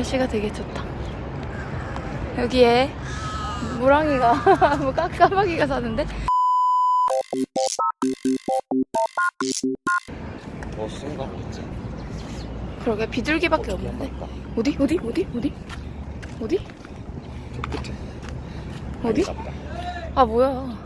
날씨가 되게 좋다. 여기에 무랑이가 뭐 까- 까마귀가 사는데? 더 쓴가 보겠지. 그러게 비둘기밖에 없는데? 어디? 어디? 어디? 어디? 어디? 저 끝에. 어디. 아 뭐야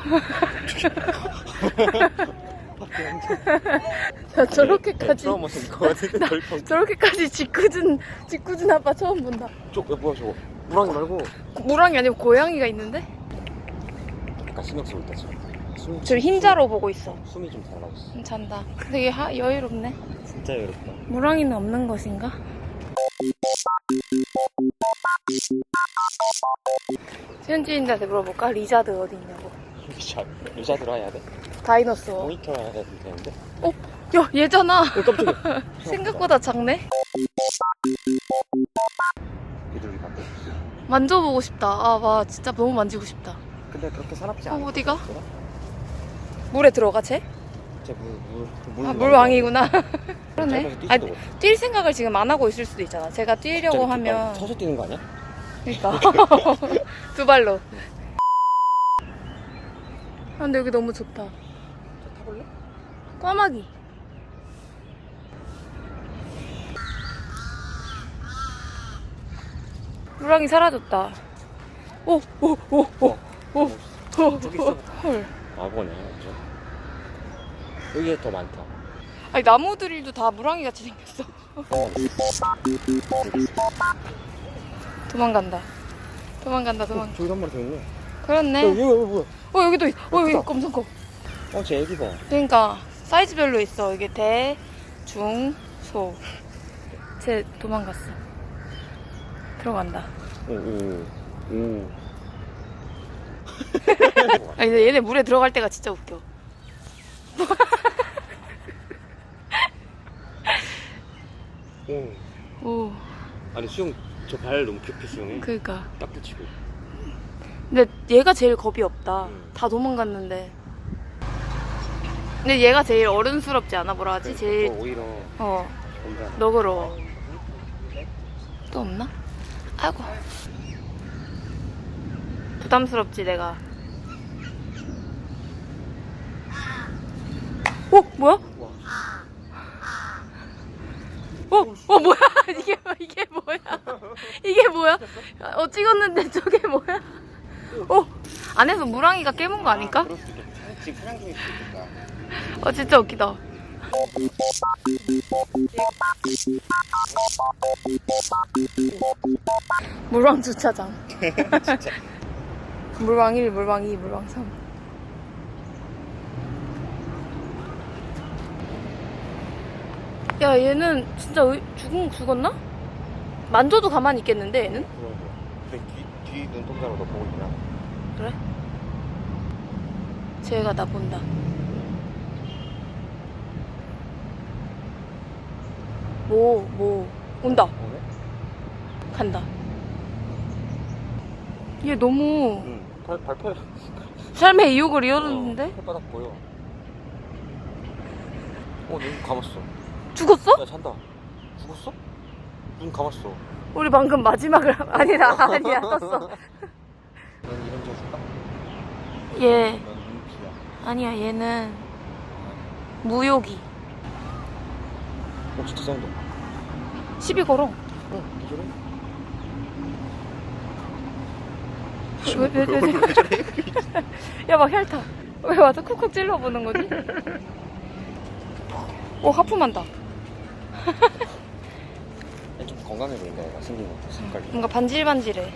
야 저렇게까지 처음 와서 이거 같은데 덜컹. 저렇게까지 짓궂은 짓궂은 아빠 처음 본다 쪽, 야, 뭐야 저거. 무랑이 말고. 무랑이 아니고 고양이가 있는데 약간 신경 쓰고 있다 지금. 숨, 저 흰자로 보고 있어 숨이 좀 달라졌어. 음, 잔다 되게 하, 여유롭네 진짜 외롭다. 무랑이는 없는 것인가? 현지인들한테 물어볼까? 리자드 어디 있냐고 자, 의자 들어야 돼. 다이너스워 모니터 해야 되는데. 어? 야 얘잖아 어, 깜짝이야. 생각보다 작네 비둘기 밖에. 만져보고 싶다 아와 진짜 너무 만지고 싶다 근데 그렇게 사납지 어, 않아. 어디가? 물에 들어가 쟤? 쟤물 물, 물. 아 물왕이구나 그러네 아, 못해. 뛸 생각을 지금 안 하고 있을 수도 있잖아 제가 뛰려고 하면 서서 뛰는 거 아니야? 그러니까 두 발로 아, 근데 여기 너무 좋다 저 타볼래? 까마귀 물랑이 사라졌다 오 오 오 오 오 오 저기 있어. 헐 아버네 완전. 여기에 더 많다. 아니 나무들도 다 무랑이 같이 생겼어 어. 도망간다 도망간다 도망 저기 한 마리 더 있네. 야, 그렇네 얘 뭐야? 어 여기도 있- 어 여기 크다. 엄청 커 어, 쟤 애기 봐. 그러니까 사이즈별로 있어. 이게 대, 중, 소. 쟤 도망갔어. 들어간다. 오, 오, 오. 아 근데 얘네 물에 들어갈 때가 진짜 웃겨. 오. 오, 아니 수영 저 발 너무 귀엽게 수영해. 그니까. 딱 붙이고. 근데 얘가 제일 겁이 없다. 음. 다 도망갔는데. 근데 얘가 제일 어른스럽지 않아? 뭐라 하지? 제일 저 오히려 어. 너그러워. 또 없나? 아이고. 부담스럽지 내가. 어 뭐야? 와. 어, 어 뭐야? 이게 이게 뭐야? 이게 뭐야? 어 찍었는데 저게 뭐야? 어 안에서 무랑이가 깨문 거 아닐까? 그럴 수도 있겠다. 지금 사냥 중일 수도 있겠다. 어 진짜 웃기다. 물왕 주차장. 진짜. 물왕 1, 물왕 2, 물왕 3. 야 얘는 진짜 의- 죽은 죽었나? 만져도 가만히 있겠는데 얘는? 근데 뒤, 뒤 눈동자로 너 보고 있구나. 그래? 쟤가 나 본다. 뭐, 뭐, 온다. 오네? 간다. 얘 너무 응. 발, 발표. 삶의 이욕을 이어줬는데? 발바닥 보여. 어, 눈 감았어. 죽었어? 야, 잔다. 죽었어? 눈 감았어. 우리 방금 마지막을, 아니다, 아니야, 떴어. 넌 이런 적 줄까? 얘, 넌 눈피야. 아니야, 얘는 무욕이. 어, 진짜 싸운다. 시비 걸어. 어, 기절해? 왜, 왜, 왜, 왜, 야, 막 혈타. 왜 와서 쿡쿡 찔러보는 거지? 오, 하품한다. 좀 건강해 보인다, 얘가 생긴 거. 색깔이. 뭔가 반질반질해.